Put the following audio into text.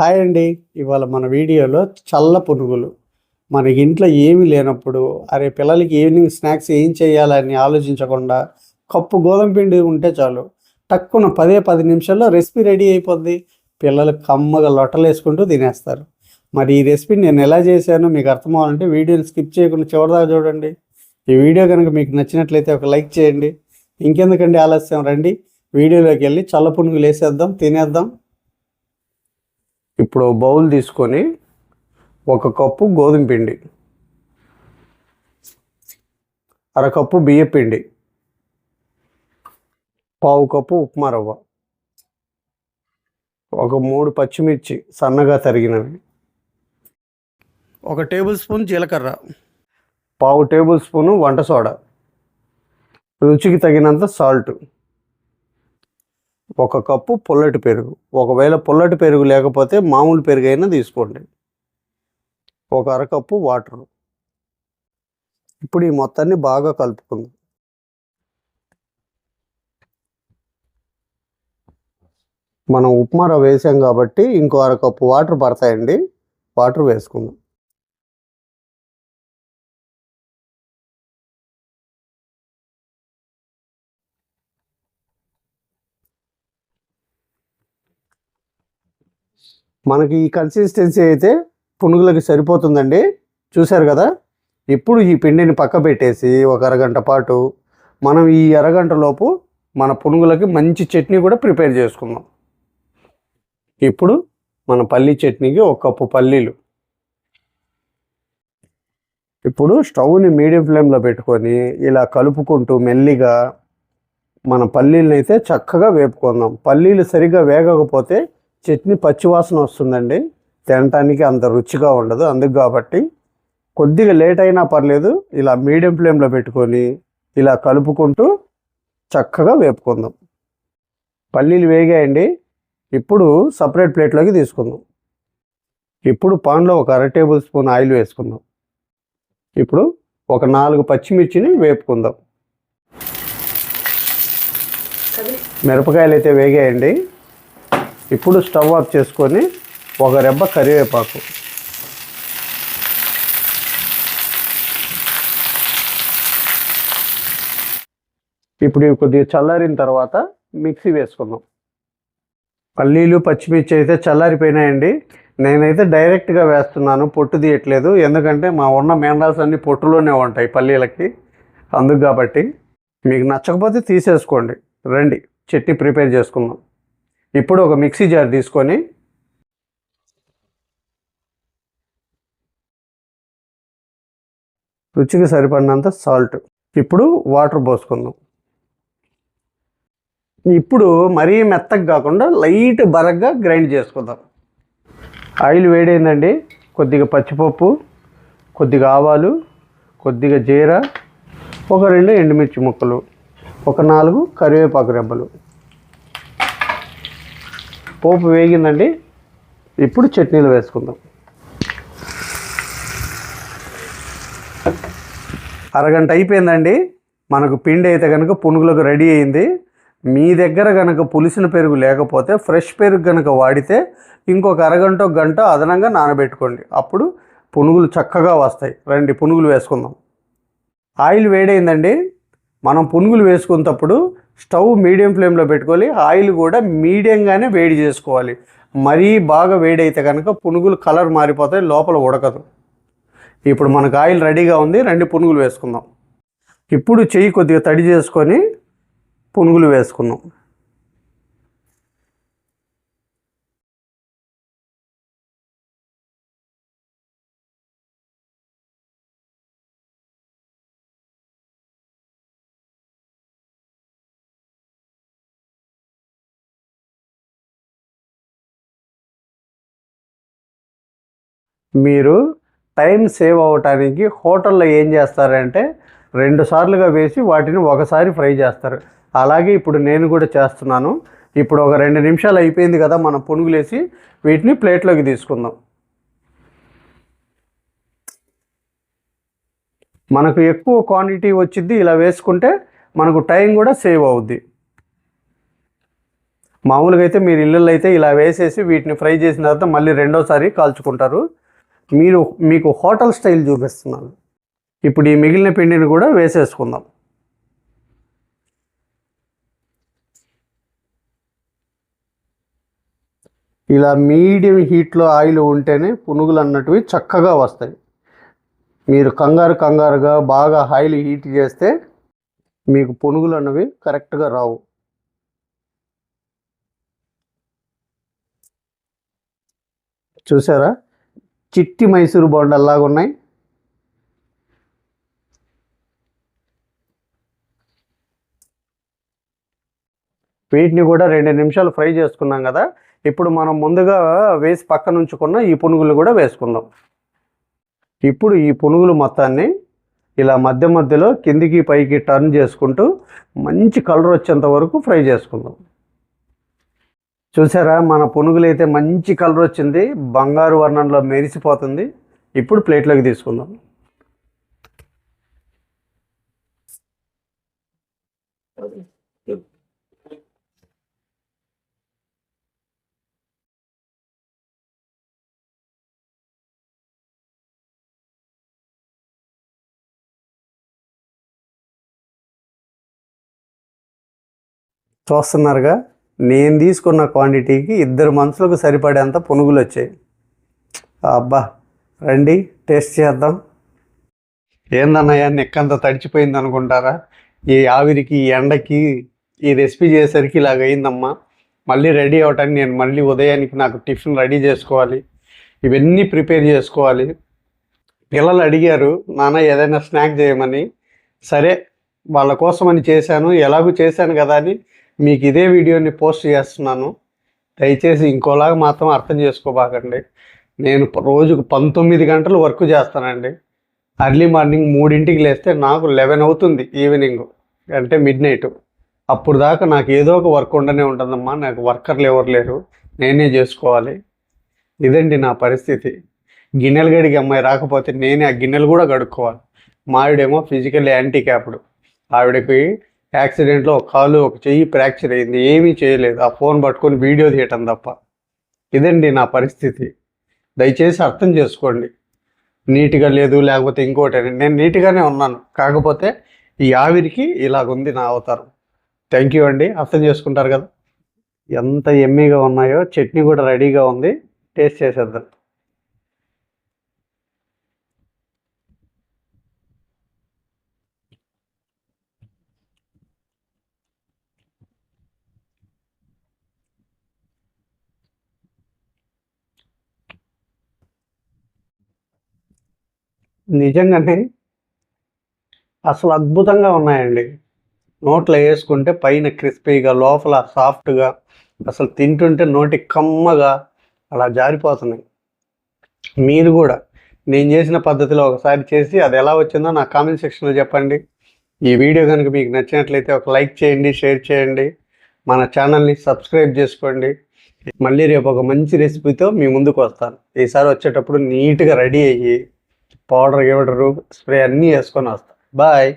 Hi అండి. ఇవాళ మన వీడియోలో చల్ల పునుగులు. మన ఇంట్లో ఏమీ లేనప్పుడు అరే పిల్లలకి ఈవినింగ్ స్నాక్స్ ఏం చేయాలని ఆలోచించకుండా కప్పు గోధుమ పిండి ఉంటే చాలు. టక్కున పదే పది నిమిషాల్లో రెసిపీ రెడీ అయిపోద్ది. పిల్లలు కమ్మగా లొట్టలేసుకుంటూ తినేస్తారు. మరి ఈ రెసిపీ నేను ఎలా చేశానో మీకు అర్థం అవ్వాలంటే వీడియోని స్కిప్ చేయకుండా చివరిదాకా చూడండి. ఈ వీడియో కనుక మీకు నచ్చినట్లయితే ఒక లైక్ చేయండి. ఇంకెందుకండి ఆలస్యం? రండి. వీడియోలోకి వెళ్ళి చల్ల పునుగులు వేసేద్దాం తినేద్దాం. ఇప్పుడు బౌల్ తీసుకొని ఒక కప్పు గోధుమ పిండి అరకప్పు బియ్య పిండి పావు కప్పు ఉప్మా రవ్వ ఒక మూడు పచ్చిమిర్చి సన్నగా తరిగినవి ఒక టేబుల్ స్పూన్ జీలకర్ర పావు టేబుల్ స్పూను వంట సోడా రుచికి తగినంత సాల్ట్ ఒక కప్పు పుల్లటి పెరుగు. ఒకవేళ పుల్లటి పెరుగు లేకపోతే మామూలు పెరుగు అయినా తీసుకోండి. ఒక అరకప్పు వాటరు. ఇప్పుడు ఈ మొత్తాన్ని బాగా కలుపుకుందాం. మనం ఉప్మా రవ్వ వేసాం కాబట్టి ఇంకో అరకప్పు వాటర్ పడతాయండి. వాటర్ వేసుకుందాం. మనకి ఈ కన్సిస్టెన్సీ అయితే పునుగులకి సరిపోతుందండి. చూశారు కదా? ఇప్పుడు ఈ పిండిని పక్క పెట్టేసి ఒక అరగంట పాటు మనం ఈ అరగంట లోపు మన పునుగులకి మంచి చట్నీ కూడా ప్రిపేర్ చేసుకుందాం. ఇప్పుడు మన పల్లీ చట్నీకి ఒక కప్పు పల్లీలు. ఇప్పుడు స్టవ్ని మీడియం ఫ్లేమ్లో పెట్టుకొని ఇలా కలుపుకుంటూ మెల్లిగా మన పల్లీలను అయితే చక్కగా వేపుకుందాం. పల్లీలు సరిగ్గా వేగకపోతే చట్నీ పచ్చివాసన వస్తుందండి. తినటానికి అంత రుచిగా ఉండదు. అందుకు కాబట్టి కొద్దిగా లేట్ అయినా పర్లేదు. ఇలా మీడియం ఫ్లేమ్లో పెట్టుకొని ఇలా కలుపుకుంటూ చక్కగా వేపుకుందాం. పల్లీలు వేగాయండి. ఇప్పుడు సపరేట్ ప్లేట్లోకి తీసుకుందాం. ఇప్పుడు పాన్లో ఒక అర టేబుల్ స్పూన్ ఆయిల్ వేసుకుందాం. ఇప్పుడు ఒక నాలుగు పచ్చిమిర్చిని వేపుకుందాం. మిరపకాయలు అయితే వేగాయండి. ఇప్పుడు స్టవ్ ఆఫ్ చేసుకొని ఒక రెబ్బ కరివేపాకు. ఇప్పుడు ఇవి కొద్దిగా చల్లారిన తర్వాత మిక్సీ వేసుకుందాం. పల్లీలు పచ్చిమిర్చి అయితే చల్లారిపోయినాయండి. నేనైతే డైరెక్ట్గా వేస్తున్నాను పొట్టు తీయట్లేదు. ఎందుకంటే మా ఉన్న మెండాల్స్ అన్నీ పొట్టులోనే ఉంటాయి పల్లీలకి. అందుకు కాబట్టి మీకు నచ్చకపోతే తీసేసుకోండి. రండి చట్నీ ప్రిపేర్ చేసుకుందాం. ఇప్పుడు ఒక మిక్సీ జార్ తీసుకొని రుచికి సరిపడినంత సాల్ట్. ఇప్పుడు వాటర్ పోసుకుందాం. ఇప్పుడు మరీ మెత్తగా కాకుండా లైట్ బరగ్గా గ్రైండ్ చేసుకుందాం. ఆయిల్ వేడైందండి. కొద్దిగా పచ్చిపప్పు కొద్దిగా ఆవాలు కొద్దిగా జీర ఒక రెండు ఎండుమిర్చి ముక్కలు ఒక నాలుగు కరివేపాకు రెబ్బలు. పోపు వేగిందండి. ఇప్పుడు చట్నీలు వేసుకుందాం. అరగంట అయిపోయిందండి. మనకు పిండి అయితే కనుక పునుగులకు రెడీ అయింది. మీ దగ్గర కనుక పులిసిన పెరుగు లేకపోతే ఫ్రెష్ పెరుగు కనుక వాడితే ఇంకొక అరగంట గంట అదనంగా నానబెట్టుకోండి. అప్పుడు పునుగులు చక్కగా వస్తాయి. రండి పునుగులు వేసుకుందాం. ఆయిల్ వేడైందండి. మనం పునుగులు వేసుకున్నప్పుడు స్టవ్ మీడియం ఫ్లేమ్లో పెట్టుకోవాలి. ఆయిల్ కూడా మీడియంగానే వేడి చేసుకోవాలి. మరీ బాగా వేడైతే కనుక పునుగులు కలర్ మారిపోతాయి లోపల ఉడకదు. ఇప్పుడు మనకు ఆయిల్ రెడీగా ఉంది రెండు పునుగులు వేసుకుందాం. ఇప్పుడు చెయ్యి కొద్దిగా తడి చేసుకొని పునుగులు వేసుకుందాం. మీరు టైం సేవ్ అవ్వటానికి హోటల్లో ఏం చేస్తారంటే రెండు సార్లుగా వేసి వాటిని ఒకసారి ఫ్రై చేస్తారు. అలాగే ఇప్పుడు నేను కూడా చేస్తున్నాను. ఇప్పుడు ఒక రెండు నిమిషాలు అయిపోయింది కదా మనం పునుగులేసి వీటిని ప్లేట్లోకి తీసుకుందాం. మనకు ఎక్కువ క్వాంటిటీ వచ్చింది ఇలా వేసుకుంటే మనకు టైం కూడా సేవ్ అవుద్ది. మామూలుగా అయితే మీరు ఇళ్ళల్లో అయితే ఇలా వేసేసి వీటిని ఫ్రై చేసిన తర్వాత మళ్ళీ రెండోసారి కాల్చుకుంటారు. మీరు మీకు హోటల్ స్టైల్ చూపిస్తున్నాను. ఇప్పుడు ఈ మిగిలిన పిండిని కూడా వేసేసుకుందాం. ఇలా మీడియం హీట్లో ఆయిల్ ఉంటేనే పునుగులు అన్నటివి చక్కగా వస్తాయి. మీరు కంగారు కంగారుగా బాగా ఆయిల్ హీట్ చేస్తే మీకు పునుగులు అన్నవి కరెక్ట్గా రావు. చూసారా? చిట్టి మైసూరు బోండల్లాగా ఉన్నాయి. వీటిని కూడా రెండు నిమిషాలు ఫ్రై చేసుకున్నాం కదా. ఇప్పుడు మనం ముందుగా వేసి పక్కన ఉంచుకున్న ఈ పునుగులు కూడా వేసుకుందాం. ఇప్పుడు ఈ పునుగులు మొత్తాన్ని ఇలా మధ్య మధ్యలో కిందికి పైకి టర్న్ చేసుకుంటూ మంచి కలర్ వచ్చేంత వరకు ఫ్రై చేసుకుందాం. చూసారా మన పునుగులు అయితే మంచి కలర్ వచ్చింది బంగారు వర్ణంలో మెరిసిపోతుంది. ఇప్పుడు ప్లేట్లోకి తీసుకుందాం. చూస్తున్నారుగా నేను తీసుకున్న క్వాంటిటీకి ఇద్దరు మనుషులకు సరిపడేంత పునుగులు వచ్చాయి అబ్బా రండి టేస్ట్ చేద్దాం. ఏందన్నయ్య నెక్కంత తడిచిపోయింది అనుకుంటారా? ఈ ఆవిరికి ఈ ఎండకి ఈ రెసిపీ చేసేసరికి ఇలాగ అయిందమ్మా. మళ్ళీ రెడీ అవటానికి నేను మళ్ళీ ఉదయానికి నాకు టిఫిన్ రెడీ చేసుకోవాలి. ఇవన్నీ ప్రిపేర్ చేసుకోవాలి. పిల్లలు అడిగారు నాన్న ఏదైనా స్నాక్ చేయమని. సరే వాళ్ళ కోసమని చేశాను ఎలాగూ చేశాను కదా అని మీకు ఇదే వీడియోని పోస్ట్ చేస్తున్నాను. దయచేసి ఇంకోలాగా మాత్రం అర్థం చేసుకోబాకండి. నేను రోజుకు పంతొమ్మిది గంటలు వర్క్ చేస్తానండి. అర్లీ మార్నింగ్ మూడింటికి లేస్తే నాకు లెవెన్ అవుతుంది ఈవినింగ్ అంటే మిడ్ నైట్. అప్పుడు దాకా నాకు ఏదో ఒక వర్క్ ఉండనే ఉంటుందమ్మా నాకు వర్కర్లు ఎవరు లేరు నేనే చేసుకోవాలి. ఇదండి నా పరిస్థితి. గిన్నెలు గడిగి అమ్మాయి రాకపోతే నేనే ఆ గిన్నెలు కూడా గడుక్కోవాలి మావిడేమో ఫిజికల్ యాంటీక్యాప్డ్ ఆవిడకి యాక్సిడెంట్లో ఒక కాలు ఒక చెయ్యి ఫ్రాక్చర్ అయింది. ఏమీ చేయలేదు. ఆ ఫోన్ పట్టుకొని వీడియో తీయటం తప్ప. ఇదండి నా పరిస్థితి. దయచేసి అర్థం చేసుకోండి. నీట్గా లేదు లేకపోతే ఇంకోటి అని నేను నీట్గానే ఉన్నాను. కాకపోతే ఈ ఆవిరికి ఇలాగుంది నా అవతారం. థ్యాంక్ యూ అండి. అర్థం చేసుకుంటారు కదా. ఎంత ఎమ్మీగా ఉన్నాయో చట్నీ కూడా రెడీగా ఉంది. టేస్ట్ చేసేద్దాం. నిజంగానే అసలు అద్భుతంగా ఉన్నాయండి. నోట్లో వేసుకుంటే పైన క్రిస్పీగా లోపల సాఫ్ట్గా అసలు తింటుంటే నోటి కమ్మగా అలా జారిపోతున్నాయి. మీరు కూడా నేను చేసిన పద్ధతిలో ఒకసారి చేసి అది ఎలా వచ్చిందో నా కామెంట్ సెక్షన్లో చెప్పండి. ఈ వీడియో కనుక మీకు నచ్చినట్లయితే ఒక లైక్ చేయండి షేర్ చేయండి. మన ఛానల్ని సబ్స్క్రైబ్ చేసుకోండి. మళ్ళీ రేపు ఒక మంచి రెసిపీతో మీ ముందుకు వస్తాను. ఈసారి వచ్చేటప్పుడు నీట్గా రెడీ అయ్యి పౌడర్ గివడరు స్ప్రే అన్నీ వేసుకొని వస్తాను బాయ్.